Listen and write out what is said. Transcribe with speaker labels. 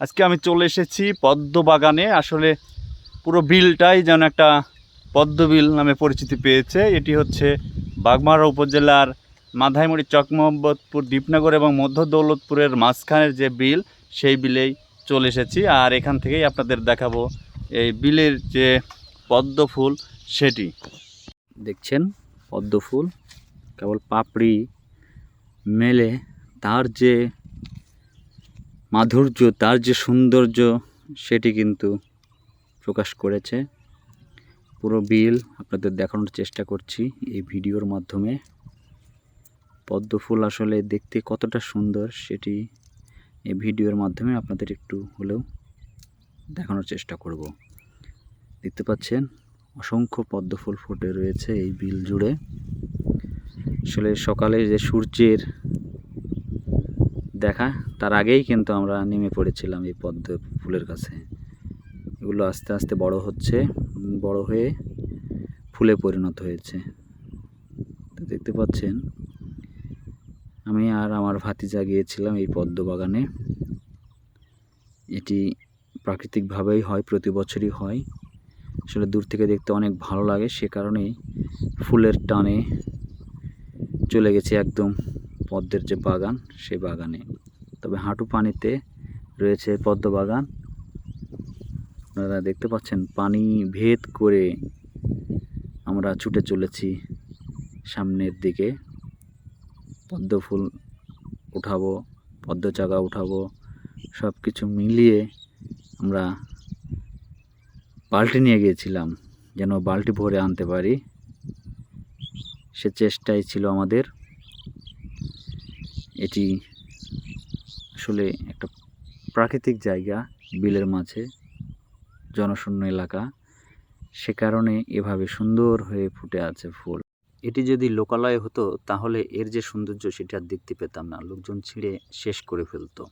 Speaker 1: আজকে আমি চলে এসেছি পদ্ম বাগানে আসলে পুরো বিলটাই যেন একটা পদ্ম বিল নামে পরিচিতি পেয়েছে। এটি হচ্ছে বাগমারা উপজেলার মাধাইমুড়ি চকমহব্বতপুর দীপনগর এবং মধ্য দৌলতপুরের মাঝখানের যে বিল, সেই বিলেই চলে এসেছি। আর এখান থেকেই আপনাদের দেখাবো এই বিলের যে পদ্ম ফুল সেটি। দেখছেন? পদ্ম ফুল কেবল পাপড়ি মেলে। তার যে মাধুর্য, তার যে সৌন্দর্য, সেটি কিন্তু প্রকাশ করেছে। পুরো বিল আপনাদের দেখানোর চেষ্টা করছি এই ভিডিওর মাধ্যমে। পদ্ম ফুল আসলে দেখতে কতটা সুন্দর, সেটি এই ভিডিওর মাধ্যমে আপনাদের একটু হলেও দেখানোর চেষ্টা করব। দেখতে পাচ্ছেন, অসংখ্য পদ্ম ফুল ফুটে রয়েছে এই বিল জুড়ে। আসলে সকালে যে সূর্যের দেখা, তার আগেই কিন্তু আমরা নেমে পড়েছিলাম এই পদ্ম ফুলের কাছে এগুলো আস্তে আস্তে বড় হচ্ছে, বড় হয়ে ফুলে পরিণত হয়েছে। তো দেখতে পাচ্ছেন, আমি আর আমার ভাতিজা গিয়েছিলাম এই পদ্ম বাগানে। এটি প্রাকৃতিকভাবেই হয়, প্রতি বছরই হয়। আসলে দূর থেকে দেখতে অনেক ভালো লাগে, সে কারণেই ফুলের টানে চলে গেছে একদম পদ্মের যে বাগান, সেই বাগানে। তবে হাঁটু পানিতে রয়েছে পদ্ম বাগান। আপনারা দেখতে পাচ্ছেন, পানি ভেদ করে আমরা ছুটে চলেছি সামনের দিকে। পদ্ম ফুল উঠাবো, পদ্ম চাকা উঠাবো সব কিছু মিলিয়ে আমরা বালতি নিয়ে গিয়েছিলাম, যেন বালতি ভরে আনতে পারি। সে চেষ্টাই ছিল আমাদের। এটি আসলে একটা প্রাকৃতিক জায়গা বিলের মাঝে, জনশূন্য এলাকা। সে কারণে এভাবে সুন্দর হয়ে ফুটে আছে ফুল। এটি যদি লোকালয় হতো, তাহলে এর যে সৌন্দর্য সেটা দেখতে পেতাম না। লোকজন ছিঁড়ে শেষ করে ফেলতো।